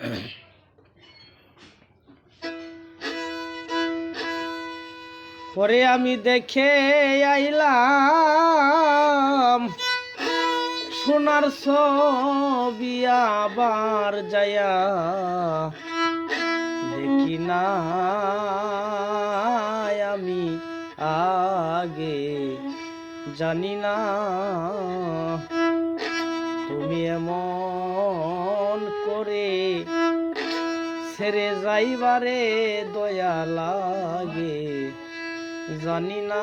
পরে আমি দেখে আইলাম, সোনার ছবি আবার যায়া দেখি না আমি আগে, জানি না তুমি এমন করে। ছেড়ে যাইবারে দয়া লাগে। জানি না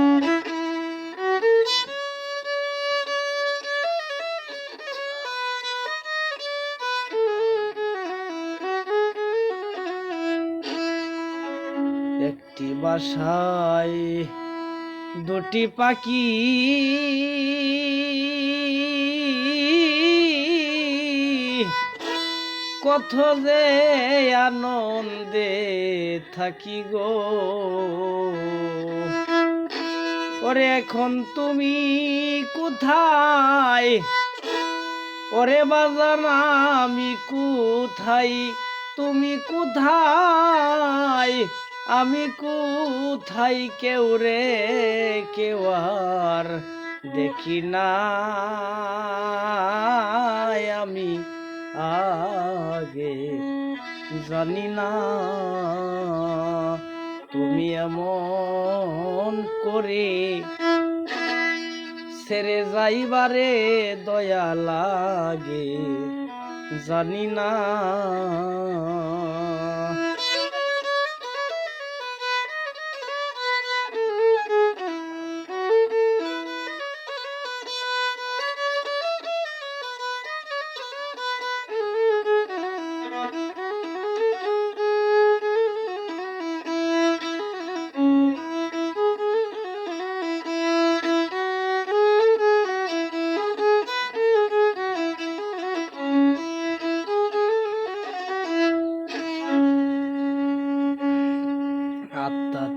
একটি বাসায়, দুটি পাখি। কত যে আনন্দে থাকি গো। ওরে, এখন তুমি কোথায়? ওরে বাজান আমি কোথায়? তুমি কোথায়? আমি কোথায় কেউ রে, কেউ আর দেখি না। আমি আগে জানি না তুমি এমন করে ছেড়ে যাইবারে দয়া লাগে, জানি না।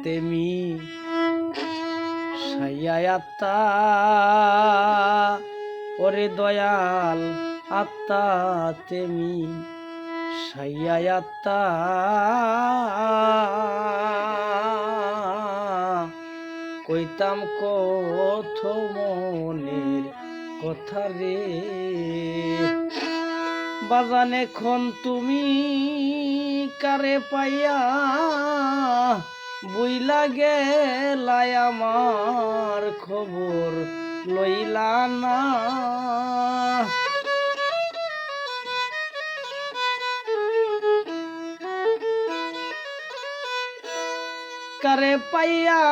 তেমি আত্মা, ওরে দয়াল আত্মা তেমি সাইয়ায় আত্মা। কইতাম কত মনের কথা রে, বাজান এখন তুমি কারে পাইয়া বইলা গেলাই আমার খবর লইলা না। কারে পাইয়া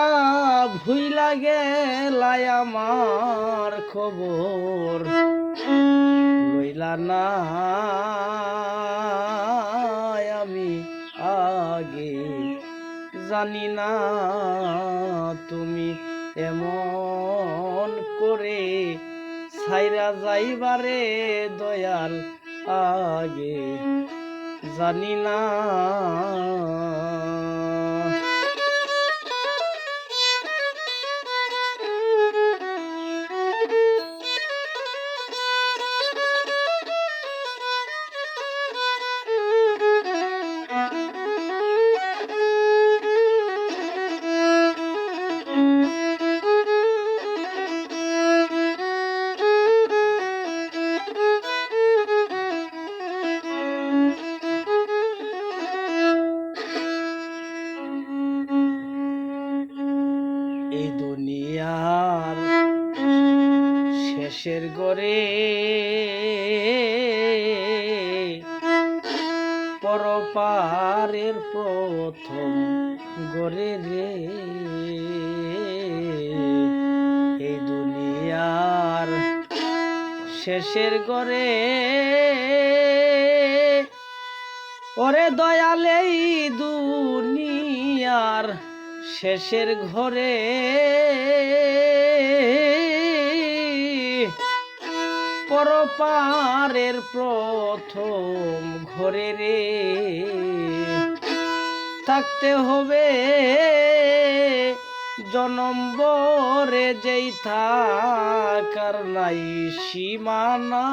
ভুইলা গেলাই আমার খবর লইলা না। জানি না তুমি এমন করে সাইরা যাইবারে দয়াল আগে। জানি না শেষের গরে পরপারের প্রথম গড়ে রে। এই দুনিয়ার শেষের গরে ওরে দয়ালে দুনিয়ার শেষের ঘরে। পরপারের প্রথম ঘরে রে। থাকতে হবে জনম্বরে যেই থাকার নাই সীমানা।